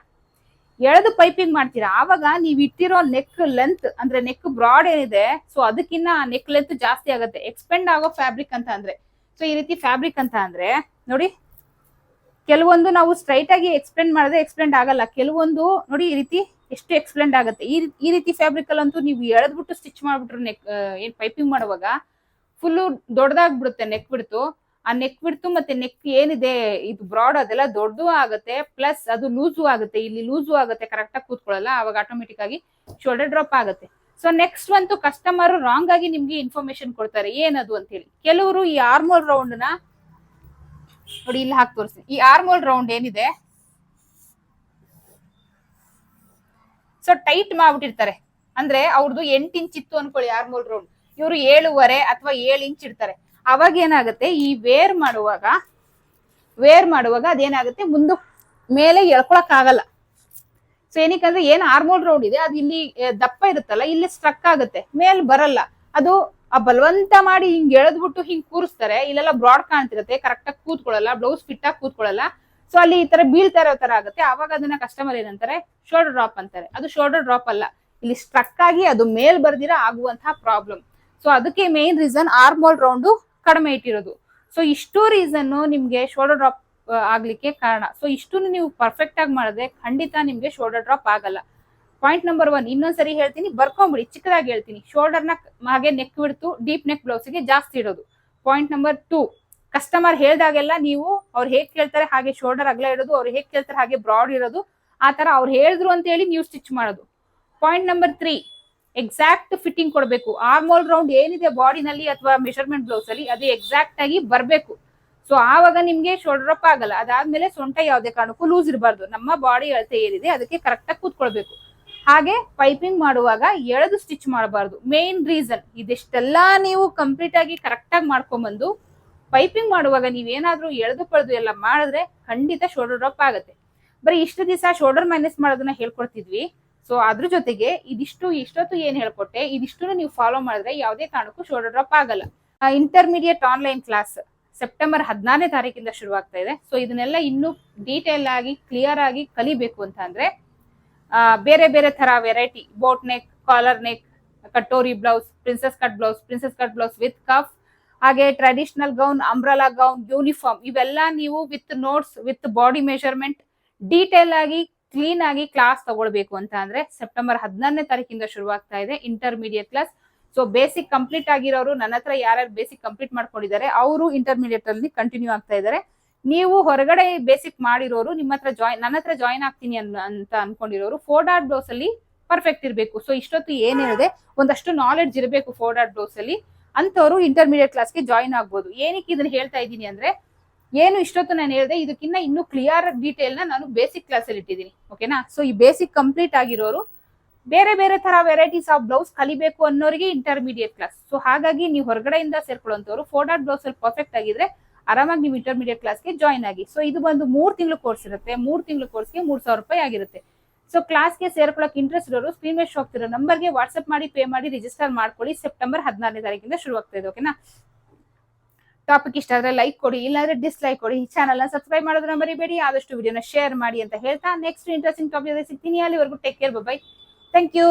ಎಳೆದು ಪೈಪಿಂಗ್ ಮಾಡ್ತೀರಾ? ಆವಾಗ ನೀವು ಇಟ್ಟಿರೋ ನೆಕ್ ಲೆಂತ್ ಅಂದ್ರೆ ನೆಕ್ ಬ್ರಾಡ್ ಏನಿದೆ ಸೊ ಅದಕ್ಕಿನ್ನ ನೆಕ್ ಲೆಂತ್ ಜಾಸ್ತಿ ಆಗುತ್ತೆ. ಎಕ್ಸ್ಪೆಂಡ್ ಆಗೋ ಫ್ಯಾಬ್ರಿಕ್ ಅಂತ ಅಂದ್ರೆ. ಸೊ ಈ ರೀತಿ ಫ್ಯಾಬ್ರಿಕ್ ಅಂತ ಅಂದ್ರೆ, ನೋಡಿ ಕೆಲವೊಂದು ನಾವು ಸ್ಟ್ರೈಟ್ ಆಗಿ ಎಕ್ಸ್ಪ್ಲೇನ್ ಮಾಡಿದ್ರೆ ಎಕ್ಸ್ಪ್ಲೇನ್ ಆಗಲ್ಲ. ಕೆಲವೊಂದು ನೋಡಿ ಈ ರೀತಿ ಎಷ್ಟು ಎಕ್ಸ್ಪ್ಲೇನ್ ಆಗುತ್ತೆ. ಈ ಈ ರೀತಿ ಫ್ಯಾಬ್ರಿಕ್ ಅಂತೂ ನೀವು ಎಳೆದ್ಬಿಟ್ಟು ಸ್ಟಿಚ್ ಮಾಡ್ಬಿಟ್ರು ನೆಕ್ ಏನ್ ಪೈಪಿಂಗ್ ಮಾಡುವಾಗ ಫುಲ್ಲು ದೊಡ್ಡದಾಗ್ಬಿಡುತ್ತೆ ನೆಕ್ ಬಿಡ್ತು ಆ ನೆಕ್ ಬಿಡ್ತು ಮತ್ತೆ ನೆಕ್ ಏನಿದೆ, ಇದು ಬ್ರಾಡ್ ಅದೆಲ್ಲ ದೊಡ್ಡದು ಆಗುತ್ತೆ ಪ್ಲಸ್ ಅದು ಲೂಸು ಆಗುತ್ತೆ. ಇಲ್ಲಿ ಲೂಸು ಆಗುತ್ತೆ ಕರೆಕ್ಟ್ ಆಗಿ ಕೂತ್ಕೊಳ್ಳಲ್ಲ, ಅವಾಗ ಆಟೋಮೆಟಿಕ್ ಆಗಿ ಶೋಲ್ಡರ್ ಡ್ರಾಪ್ ಆಗುತ್ತೆ. ಸೊ ನೆಕ್ಸ್ಟ್ ಬಂತು ಕಸ್ಟಮರ್ ರಾಂಗ್ ಆಗಿ ನಿಮ್ಗೆ ಇನ್ಫಾರ್ಮೇಶನ್ ಕೊಡ್ತಾರೆ. ಏನದು ಅಂತ ಹೇಳಿ ಕೆಲವರು ಈ ಆರ್ಮೋಲ್ ರೌಂಡ್ನ ನೋಡಿ, ಇಲ್ಲಿ ಹಾಕಿ ತೋರಿಸ್ತೀನಿ. ಈ ಆರ್ಮೋಲ್ ರೌಂಡ್ ಏನಿದೆ? ಸೊ ಟೈಟ್ ಮಾಡ್ಬಿಟ್ಟಿರ್ತಾರೆ. ಅಂದ್ರೆ ಅವ್ರದ್ದು ಎಂಟು ಇಂಚ್ ಇತ್ತು ಅನ್ಕೊಳ್ಳಿ ಆರ್ಮೋಲ್ ರೌಂಡ್ ಇವರು ಏಳುವರೆ ಅಥವಾ ಏಳು ಇಂಚ್ ಇಡ್ತಾರೆ. ಅವಾಗ ಏನಾಗುತ್ತೆ? ಈ ವೇರ್ ಮಾಡುವಾಗ ವೇರ್ ಮಾಡುವಾಗ ಅದೇನಾಗುತ್ತೆ? ಮುಂದೆ ಮೇಲೆ ಎಳ್ಕೊಳಕ್ ಆಗಲ್ಲ. ಸೊ ಏನಕ್ಕಂದ್ರೆ, ಏನ್ ಆರ್ಮೋಲ್ ರೌಂಡ್ ಇದೆ, ಅದು ಇಲ್ಲಿ ದಪ್ಪ ಇರುತ್ತಲ್ಲ, ಇಲ್ಲಿ ಸ್ಟ್ರಕ್ ಆಗುತ್ತೆ. ಮೇಲ್ ಬರಲ್ಲ. ಅದು ಆ ಬಲವಂತ ಮಾಡಿ ಹಿಂಗ್ ಎಳೆದ್ಬಿಟ್ಟು ಹಿಂಗ್ ಕೂರಿಸ್ತಾರೆ. ಇಲ್ಲೆಲ್ಲ ಬ್ರಾಡ್ ಕಾಣ್ತಿರತ್ತೆ. ಕರೆಕ್ಟ್ ಆಗಿ ಕೂತ್ಕೊಳ್ಳಲ್ಲ ಬ್ಲೌಸ್ ಫಿಟ್ ಆಗಿ ಕೂತ್ಕೊಳ್ಳಲ್ಲ. ಸೊ ಅಲ್ಲಿ ಈ ತರ ಬೀಳ್ತಾ ಇರೋ ತರ ಆಗುತ್ತೆ. ಅವಾಗ ಅದನ್ನ ಕಸ್ಟಮರ್ ಏನಂತಾರೆ? ಶೋಲ್ಡರ್ ಡ್ರಾಪ್ ಅಂತಾರೆ. ಅದು ಶೋಲ್ಡರ್ ಡ್ರಾಪ್ ಅಲ್ಲ. ಇಲ್ಲಿ ಸ್ಟ್ರಕ್ ಆಗಿ ಅದು ಮೇಲ್ ಬರ್ದಿರ ಆಗುವಂತಹ ಪ್ರಾಬ್ಲಮ್ ಸೊ ಅದಕ್ಕೆ ಮೇನ್ ರೀಸನ್ ಆರ್ಮೋಲ್ ರೌಂಡ್ ಕಡಿಮೆ ಇಟ್ಟಿರೋದು. ಸೊ ಇಷ್ಟು ರೀಸನ್ ನಿಮ್ಗೆ ಶೋಲ್ಡರ್ ಡ್ರಾಪ್ ಆಗ್ಲಿಕ್ಕೆ ಕಾರಣ. ಸೊ ಇಷ್ಟು ನೀವು ಪರ್ಫೆಕ್ಟ್ ಆಗಿ ಮಾಡಿದ್ರೆ ಖಂಡಿತ ನಿಮ್ಗೆ ಶೋಲ್ಡರ್ ಡ್ರಾಪ್ ಆಗಲ್ಲ. ಪಾಯಿಂಟ್ ನಂಬರ್ ಒನ್ ಇನ್ನೊಂದ್ಸರಿ ಹೇಳ್ತೀನಿ, ಬರ್ಕೊಂಬಿಡಿ, ಚಿಕ್ಕದಾಗಿ ಹೇಳ್ತೀನಿ. ಶೋಲ್ಡರ್ನ ಹಾಗೆ ನೆಕ್ ಬಿಡ್ತು ಡೀಪ್ ನೆಕ್ ಬ್ಲೌಸ್ಗೆ ಜಾಸ್ತಿ ಇಡೋದು. ಪಾಯಿಂಟ್ ನಂಬರ್ ಟೂ ಕಸ್ಟಮರ್ ಹೇಳ್ದಾಗೆಲ್ಲ ನೀವು ಅವ್ರು ಹೇಗ್ ಕೇಳ್ತಾರೆ ಹಾಗೆ ಶೋಲ್ಡರ್ ಅಗಲ ಇಡೋದು, ಅವ್ರು ಹೇಗ್ ಕೇಳ್ತಾರೆ ಹಾಗೆ ಬ್ರಾಡ್ ಇರೋದು ಆ ತರ ಅವ್ರು ಹೇಳಿದ್ರು ಅಂತ ಹೇಳಿ ನೀವು ಸ್ಟಿಚ್ ಮಾಡೋದು. Point number three exact fitting ಕೊಡಬೇಕು. ಆರ್ಮೋಲ್ ರೌಂಡ್ ಏನಿದೆ ಬಾಡಿನಲ್ಲಿ ಅಥವಾ ಮೆಷರ್ಮೆಂಟ್ ಬ್ಲೌಸ್ ಅಲ್ಲಿ, ಅದು ಎಕ್ಸಾಕ್ಟ್ ಆಗಿ ಬರಬೇಕು. ಸೊ ಆವಾಗ ನಿಮ್ಗೆ ಶೋಲ್ಡರ್ ಅಪ್ ಆಗಲ್ಲ. ಅದಾದ್ಮೇಲೆ ಸೊಂಟ ಯಾವುದೇ ಕಾರಣಕ್ಕೂ ಲೂಸ್ ಇರಬಾರ್ದು. ನಮ್ಮ ಬಾಡಿ ಅಳತೆ ಏನಿದೆ, ಅದಕ್ಕೆ ಕರೆಕ್ಟಾಗಿ ಕೂತ್ಕೊಳ್ಬೇಕು. ಹಾಗೆ ಪೈಪಿಂಗ್ ಮಾಡುವಾಗ ಎಳೆದು ಸ್ಟಿಚ್ ಮಾಡಬಾರ್ದು. ಮೇನ್ ರೀಸನ್ ಇದೆಷ್ಟೆಲ್ಲ ನೀವು ಕಂಪ್ಲೀಟ್ ಆಗಿ ಕರೆಕ್ಟ್ ಆಗಿ ಮಾಡ್ಕೊಂಡ್ಬಂದು ಪೈಪಿಂಗ್ ಮಾಡುವಾಗ ನೀವೇನಾದ್ರೂ ಎಳೆದು ಪಡೆದು ಎಲ್ಲ ಮಾಡಿದ್ರೆ ಖಂಡಿತ ಶೋಲ್ಡರ್ ಡ್ರಾಪ್ ಆಗುತ್ತೆ. ಬರೀ ಇಷ್ಟು ದಿವಸ ಶೋಲ್ಡರ್ ಮೈನಸ್ ಮಾಡೋದನ್ನ ಹೇಳ್ಕೊಡ್ತಿದ್ವಿ. ಸೊ ಅದ್ರ ಜೊತೆಗೆ ಇದಿಷ್ಟು, ಇಷ್ಟೊತ್ತು ಏನ್ ಹೇಳ್ಕೊಟ್ಟೆ ಇದಿಷ್ಟು ನೀವು ಫಾಲೋ ಮಾಡಿದ್ರೆ ಯಾವುದೇ ಕಾರಣಕ್ಕೂ ಶೋಲ್ಡರ್ ಡ್ರಾಪ್ ಆಗಲ್ಲ. ಇಂಟರ್ಮೀಡಿಯೇಟ್ ಆನ್ಲೈನ್ ಕ್ಲಾಸ್ ಸೆಪ್ಟೆಂಬರ್ ಹದಿನಾರನೇ ತಾರೀಕಿಂದ ಶುರುವಾಗ್ತಾ ಇದೆ. ಸೊ ಇದನ್ನೆಲ್ಲ ಇನ್ನೂ ಡೀಟೇಲ್ ಆಗಿ ಕ್ಲಿಯರ್ ಆಗಿ ಕಲಿಬೇಕು ಅಂತ ಅಂದ್ರೆ ಬೇರೆ ಬೇರೆ ತರ variety boat neck collar neck katori blouse princess cut blouse princess cut blouse with cuff ಹಾಗೆ traditional gown umbrella gown uniform ಇವೆಲ್ಲ ನೀವು with notes with body measurement detail ಆಗಿ ಕ್ಲೀನ್ ಆಗಿ ಕ್ಲಾಸ್ ತಗೊಳ್ಬೇಕು ಅಂತ ಅಂದ್ರೆ ಸೆಪ್ಟೆಂಬರ್ ಹದಿನಾರನೇ ತಾರೀಕಿಂದ ಶುರುವಾಗ್ತಾ ಇದೆ intermediate class so basic complete ಆಗಿರೋರು ನನ್ನ ಹತ್ರ ಯಾರ್ಯಾರು ಬೇಸಿಕ್ ಕಂಪ್ಲೀಟ್ ಮಾಡ್ಕೊಂಡಿದ್ದಾರೆ, ಅವರು ಇಂಟರ್ಮೀಡಿಯೇಟ್ ಅಲ್ಲಿ ಕಂಟಿನ್ಯೂ ಆಗ್ತಾ ಇದ್ದಾರೆ. ನೀವು ಹೊರಗಡೆ ಬೇಸಿಕ್ ಮಾಡಿರೋರು ನಿಮ್ಮ ಹತ್ರ ಜಾಯಿನ್ ನನ್ನ ಹತ್ರ ಜಾಯಿನ್ ಆಗ್ತೀನಿ ಅಂತ ಅನ್ಕೊಂಡಿರೋರು ಫೋರ್ ಡಾಟ್ ಬ್ಲೌಸ್ ಅಲ್ಲಿ ಪರ್ಫೆಕ್ಟ್ ಇರಬೇಕು. ಸೊ ಇಷ್ಟೊತ್ತು ಏನಿರದೆ ಒಂದಷ್ಟು ನಾಲೆಡ್ಜ್ ಇರಬೇಕು ಫೋರ್ ಡಾಟ್ ಬ್ಲೌಸ್ ಅಲ್ಲಿ. ಅಂತವರು ಇಂಟರ್ಮೀಡಿಯೇಟ್ ಕ್ಲಾಸ್ಗೆ ಜಾಯಿನ್ ಆಗ್ಬೋದು. ಏನಕ್ಕೆ ಇದನ್ನ ಹೇಳ್ತಾ ಇದ್ದೀನಿ ಅಂದ್ರೆ ಏನು ಇಷ್ಟೊತ್ತು ನಾನು ಹೇಳಿದೆ ಇದಕ್ಕಿಂತ ಇನ್ನೂ ಕ್ಲಿಯರ್ ಡೀಟೇಲ್ ನಾನು ಬೇಸಿಕ್ ಕ್ಲಾಸ್ ಅಲ್ಲಿ ಇಟ್ಟಿದ್ದೀನಿ. ಓಕೆನಾ ಸೊ ಈ ಬೇಸಿಕ್ ಕಂಪ್ಲೀಟ್ ಆಗಿರೋರು ಬೇರೆ ಬೇರೆ ತರ ವೆರೈಟೀಸ್ ಆಫ್ ಬ್ಲೌಸ್ ಕಲಿಬೇಕು ಅನ್ನೋರಿಗೆ ಇಂಟರ್ಮೀಡಿಯೇಟ್ ಕ್ಲಾಸ್ ಸೊ ಹಾಗಾಗಿ ನೀವು ಹೊರಗಡೆಯಿಂದ ಸೇರ್ಕೊಳ್ಳುವಂತವ್ರು ಫೋರ್ ಡಾಟ್ ಬ್ಲೌಸ್ ಅಲ್ಲಿ ಪರ್ಫೆಕ್ಟ್ ಆಗಿದ್ರೆ ಆರಾಮಾಗಿ ನೀವು ಇಂಟರ್ಮೀಡಿಯೇಟ್ ಕ್ಲಾಸ್ಗೆ ಜಾಯ್ನ್ ಆಗಿ. ಸೊ ಇದು ಬಂದು ಮೂರ್ ತಿಂಗಳು ಕೋರ್ಸ್ ಇರುತ್ತೆ. ಮೂರ್ ತಿಂಗಳು ಕೋರ್ಸ್ಗೆ ಮೂರ್ ಸಾವಿರ ರೂಪಾಯಿ ಆಗಿರುತ್ತೆ. ಸೊ ಕ್ಲಾಸ್ಗೆ ಸೇರ್ಕೊಳ್ಳೋಕೆ ಇಂಟ್ರೆಸ್ಟ್ ಇರೋರು ಸ್ಕ್ರೀನ್ ಮೇಲೆ ಹೋಗ್ತಿರೋ ನಂಬರ್ಗೆ ವಾಟ್ಸ್ಆಪ್ ಮಾಡಿ ಪೇ ಮಾಡಿ ರಿಜಿಸ್ಟರ್ ಮಾಡ್ಕೊಳ್ಳಿ. ಸೆಪ್ಟೆಂಬರ್ ಹದಿನಾರನೇ ತಾರೀಕಿಂದ ಶುರು ಆಗ್ತಾ ಇದೆ ಓಕೆನಾ ಟಾಪಿಕ್ ಇಷ್ಟ ಆದ್ರೆ ಲೈಕ್ ಕೊಡಿ, ಇಲ್ಲಾಂದ್ರೆ ಡಿಸ್ಲೈಕ್ ಕೊಡಿ. ಚಾನಲ್ನ ಸಬ್ಸ್ಕ್ರೈಬ್ ಮಾಡೋದನ್ನ ಮರಿಬೇಡಿ. ಆದಷ್ಟು ವಿಡಿಯೋನ ಶೇರ್ ಮಾಡಿ ಅಂತ ಹೇಳ್ತಾ ನೆಕ್ಸ್ಟ್ ಇಂಟ್ರೆಸ್ಟಿಂಗ್ ಟಾಪಿಕ್ ಸಿಗ್ತೀನಿ. ಅಲ್ಲಿವರೆಗೂ take care bye thank you